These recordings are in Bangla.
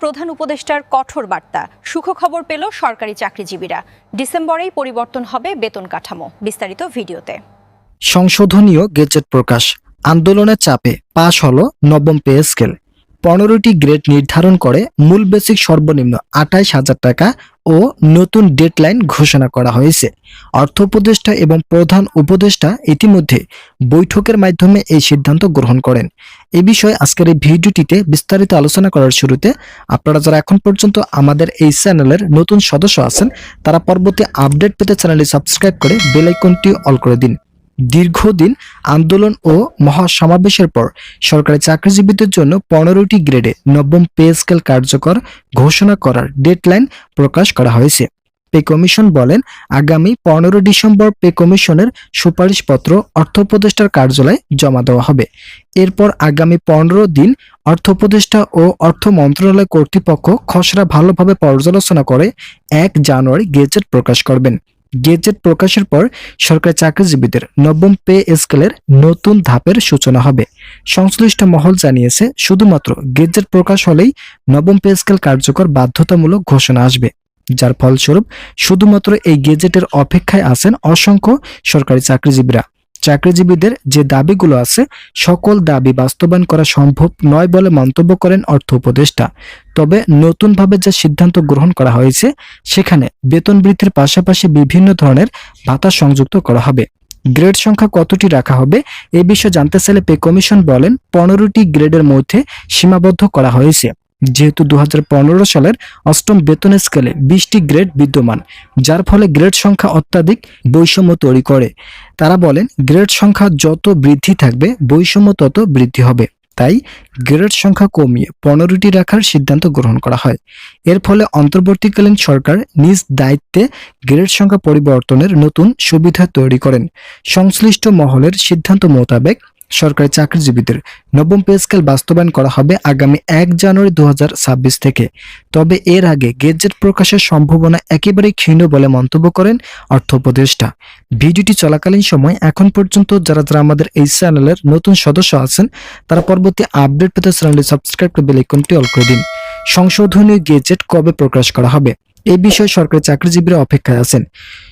প্রধান উপদেষ্টার কঠোর বার্তা। সুখবর পেল সরকারি চাকরিজীবীরা। ডিসেম্বরেই পরিবর্তন হবে বেতন কাঠামো। বিস্তারিত ভিডিওতে। সংশোধনীয় গেজেট প্রকাশ। আন্দোলনের চাপে পাশ হল নবম পে স্কেল। পনেরোটি গ্রেড নির্ধারণ করে মূল বেসিক সর্বনিম্ন আঠাইশ হাজার টাকা ও নতুন ডেডলাইন ঘোষণা করা হয়েছে। অর্থ উপদেষ্টা এবং প্রধান উপদেষ্টা ইতিমধ্যে বৈঠকের মাধ্যমে এই সিদ্ধান্ত গ্রহণ করেন। এ বিষয়ে আজকের এই ভিডিওটিতে বিস্তারিত আলোচনা করার শুরুতে আপনারা যারা এখন পর্যন্ত আমাদের এই চ্যানেলের নতুন সদস্য আছেন, তারা পরবর্তী আপডেট পেতে চ্যানেলটি সাবস্ক্রাইব করে বেল আইকনটি অল করে দিন। দীর্ঘদিন আন্দোলন ও মহাসমাবেশের পর সরকারি চাকরিজীবীদের জন্য পনেরোটি গ্রেডে নবম পে স্কেল কার্যকর ঘোষণা করার ডেডলাইন প্রকাশ করা হয়েছে। পে কমিশন বলেন, আগামী পনেরো ডিসেম্বর পে কমিশনের সুপারিশপত্র অর্থ উপদেষ্টার কার্যালয়ে জমা দেওয়া হবে। এরপর আগামী পনেরো দিন অর্থ উপদেষ্টা ও অর্থ মন্ত্রণালয় কর্তৃপক্ষ খসড়া ভালোভাবে পর্যালোচনা করে এক জানুয়ারি গেজেট প্রকাশ করবেন। গেজেট প্রকাশের পর সরকারি চাকরিজীবীদের নবম পে স্কেলের নতুন ধাপের সূচনা হবে। সংশ্লিষ্ট মহল জানিয়েছে, শুধুমাত্র গেজেট প্রকাশ হলেই নবম পে স্কেল কার্যকর বাধ্যতামূলক ঘোষণা আসবে। যার ফলস্বরূপ, শুধুমাত্র এই গেজেটের অপেক্ষায় আছেন অসংখ্য সরকারি চাকরিজীবীরা। চাকরিজীবীদের যে দাবিগুলো আছে, সকল দাবি বাস্তবায়ন করা সম্ভব নয় বলে মন্তব্য করেন অর্থ উপদেষ্টা। তবে নতুনভাবে যে সিদ্ধান্ত গ্রহণ করা হয়েছে, সেখানে বেতন বৃদ্ধির পাশাপাশি বিভিন্ন ধরনের ভাতা সংযুক্ত করা হবে। গ্রেড সংখ্যা কতটি রাখা হবে, এ বিষয়ে জানতে চাইলে পে কমিশন বলেন, পনেরোটি গ্রেডের মধ্যে সীমাবদ্ধ করা হয়েছে। যেহেতু দু হাজার পনেরো সালের অষ্টম বেতন স্কেলে বিশটি গ্রেড বিদ্যমান, যার ফলে গ্রেড সংখ্যা অত্যাধিক বৈষম্য তৈরি করে। তারা বলেন, গ্রেড সংখ্যা যত বৃদ্ধি থাকবে, বৈষম্য তত বৃদ্ধি হবে। তাই গ্রেড সংখ্যা কমিয়ে পনেরোটি রাখার সিদ্ধান্ত গ্রহণ করা হয়। এর ফলে অন্তর্বর্তীকালীন সরকার নিজ দায়িত্বে গ্রেড সংখ্যা পরিবর্তনের নতুন সুবিধা তৈরি করেন। সংশ্লিষ্ট মহলের সিদ্ধান্ত মোতাবেক সরকারি চাকরিজীবীদের নবম পে স্কেল বাস্তবায়ন করা হবে আগামী এক জানুয়ারি দু থেকে। তবে এর আগে গেজেট প্রকাশের সম্ভাবনা একেবারেই ক্ষীণ বলে মন্তব্য করেন অর্থ উপদেষ্টা। ভিডিওটি চলাকালীন সময় এখন পর্যন্ত যারা যারা আমাদের এই চ্যানেলের নতুন সদস্য আছেন, তারা পরবর্তী আপডেট পেতে চ্যানেলটি সাবস্ক্রাইব করে বেল আইকনটি অল করে দিন। সংশোধনীয় গেজেট কবে প্রকাশ করা হবে? এই বিষয়ে সরকারি চাকরিজীবীরা অপেক্ষায় আছেন।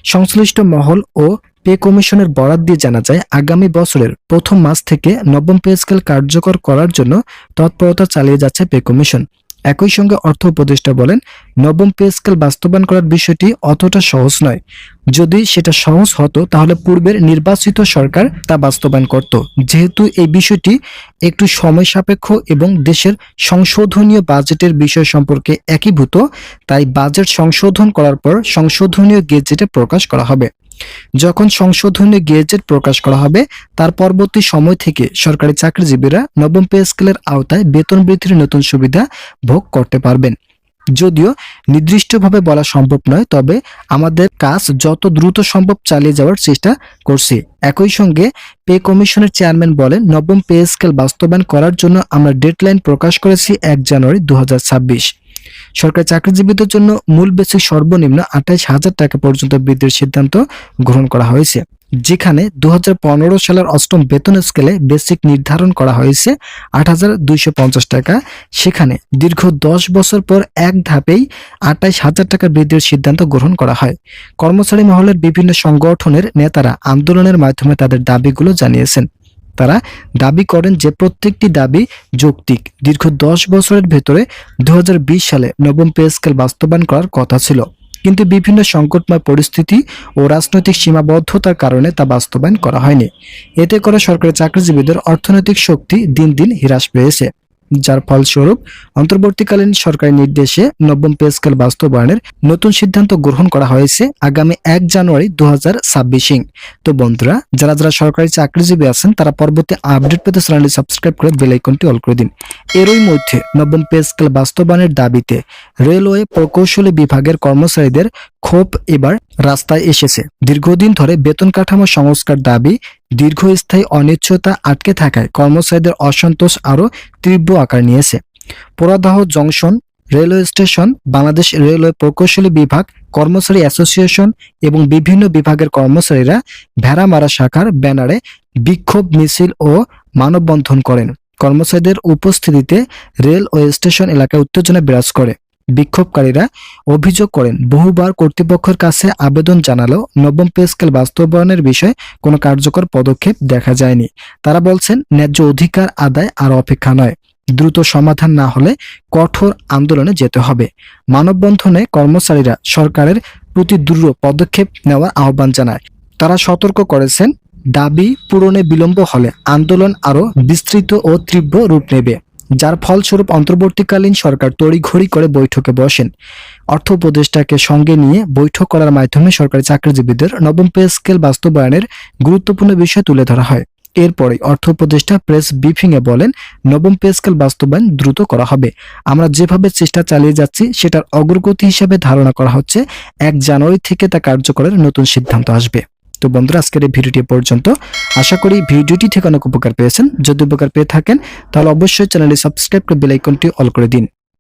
সংশ্লিষ্ট মহল ও পে কমিশনের বরাত দিয়ে জানা যায়, আগামী বছরের প্রথম মাস থেকে নবম পে স্কেল কার্যকর করার জন্য তৎপরতা চালিয়ে যাচ্ছে পে কমিশন। একই সঙ্গে অর্থ উপদেষ্টা বলেন, নবম পে স্কেল বাস্তবায়ন করার বিষয়টি অতটা সহজ নয়। যদি সেটা সহজ হতো, তাহলে পূর্বের নির্বাচিত সরকার তা বাস্তবায়ন করত। যেহেতু এই বিষয়টি একটু সময় সাপেক্ষ এবং দেশের সংশোধনীয় বাজেটের বিষয় সম্পর্কে একীভূত, তাই বাজেট সংশোধন করার পর সংশোধনীয় গেজেটে প্রকাশ করা হবে। যখন সংশোধনী গেজেট প্রকাশ করা হবে, তার পরবর্তী সময় থেকে সরকারি চাকরিজীবীরা নবম পে স্কেলের আওতায় বেতন বৃদ্ধির নতুন সুবিধা ভোগ করতে পারবেন। যদিও নির্দিষ্টভাবে বলা সম্ভব নয়, তবে আমাদের কাজ যত দ্রুত সম্ভব চালিয়ে যাওয়ার চেষ্টা করছি। একই সঙ্গে পে কমিশনের চেয়ারম্যান বলেন, নবম পে স্কেল বাস্তবায়ন করার জন্য আমরা ডেডলাইন প্রকাশ করেছি এক জানুয়ারি দু হাজার ছাব্বিশ। সরকারি চাকরিজীবীদের জন্য মূল বেসিক সর্বনিম্ন আঠাইশ হাজার টাকা পর্যন্ত বৃদ্ধির সিদ্ধান্ত গ্রহণ করা হয়েছে, যেখানে দু হাজার পনেরো সালের অষ্টম বেতন স্কেলে বেসিক নির্ধারণ করা হয়েছে আট হাজার দুইশো পঞ্চাশ টাকা। সেখানে দীর্ঘ দশ বছর পর এক ধাপেই আটাইশ হাজার টাকা বৃদ্ধির সিদ্ধান্ত গ্রহণ করা হয়। কর্মচারী মহলের বিভিন্ন সংগঠনের নেতারা আন্দোলনের মাধ্যমে তাদের দাবিগুলো জানিয়েছেন। তারা দাবি করেন যে প্রত্যেকটি দাবি যৌক্তিক। দীর্ঘ দশ বছরের ভেতরে দু হাজার বিশ সালে নবম পে স্কেল বাস্তবায়ন করার কথা ছিল। কিন্তু বিভিন্ন সংকটময় পরিস্থিতি ও রাজনৈতিক সীমাবদ্ধতার কারণে তা বাস্তবায়ন করা হয়নি। এতে করে সরকারি চাকরিজীবীদের অর্থনৈতিক শক্তি দিন দিন হ্রাস পেয়েছে। যার ফলস্বরূপ অন্তর্বর্তীকালীন সরকারি নির্দেশে নবম পে স্কেল বাস্তবায়নের নতুন সিদ্ধান্ত গ্রহণ করা হয়েছে আগামী এক জানুয়ারি দু হাজার তো বন্ধুরা, যারা যারা সরকারি চাকরিজীবী আছেন, তারা পরবর্তী আপডেট পেতে চ্যানেলটি সাবস্ক্রাইব করে বেল আইকনটি অল করে দিন। এরই মধ্যে নবম পে স্কেল বাস্তবায়নের দাবিতে রেলওয়ে প্রকৌশলী বিভাগের কর্মচারীদের ক্ষোভ এবার রাস্তায় এসেছে। দীর্ঘদিন ধরে বেতন কাঠামো সংস্কার দাবি, দীর্ঘস্থায়ী অনিশ্চয়তা আটকে থাকায় কর্মচারীদের অসন্তোষ আরও তীব্র আকার নিয়েছে। Poradah junction railway station, Bangladesh railway প্রকৌশলী বিভাগ, কর্মচারী অ্যাসোসিয়েশন এবং বিভিন্ন বিভাগের কর্মচারীরা ভেড়ামারা শাখার ব্যানারে বিক্ষোভ মিছিল ও মানববন্ধন করেন। কর্মচারীদের উপস্থিতিতে রেল ও স্টেশন এলাকায় উত্তেজনা বিরাজ করে। বিক্ষোভকারীরা অভিযোগ করেন, বহুবার কর্তৃপক্ষের কাছে আবেদন জানালেও নবম পে স্কেল বাস্তবায়নের বিষয়ে কোনো কার্যকর পদক্ষেপ দেখা যায়নি। তারা বলছেন, ন্যায্য অধিকার আদায় আর অপেক্ষা নয়, দ্রুত সমাধান না হলে কঠোর আন্দোলনে যেতে হবে। মানববন্ধনে কর্মচারীরা সরকারের প্রতি দ্রুত পদক্ষেপ নেওয়ার আহ্বান জানায়। তারা সতর্ক করেছেন, দাবি পূরণে বিলম্ব হলে আন্দোলন আরও বিস্তৃত ও তীব্র রূপ নেবে। যার ফলস্বরূপ অন্তর্বর্তীকালীন সরকার তড়িঘড়ি করে বৈঠকে বসেন। অর্থ উপদেষ্টাকে সঙ্গে নিয়ে বৈঠক করার মাধ্যমে সরকারি চাকরিজীবীদের নবম পে স্কেল বাস্তবায়নের গুরুত্বপূর্ণ বিষয় তুলে ধরা হয়। এরপরে অর্থ উপদেষ্টা প্রেস ব্রিফিংয়ে বলেন, নবম পে স্কেল বাস্তবায়ন দ্রুত করা হবে। আমরা যেভাবে চেষ্টা চালিয়ে যাচ্ছি, সেটার অগ্রগতি হিসেবে ধারণা করা হচ্ছে, এক জানুয়ারি থেকে তা কার্যকরের নতুন সিদ্ধান্ত আসবে। তো বন্ধুরা, আজকের এই ভিডিওটি পর্যন্ত। আশা করি ভিডিওটি থেকে অনেক উপকার পেয়েছেন। যদি উপকার পেয়ে থাকেন, তাহলে অবশ্যই চ্যানেলটি সাবস্ক্রাইব করে বেল আইকনটি অল করে দিন।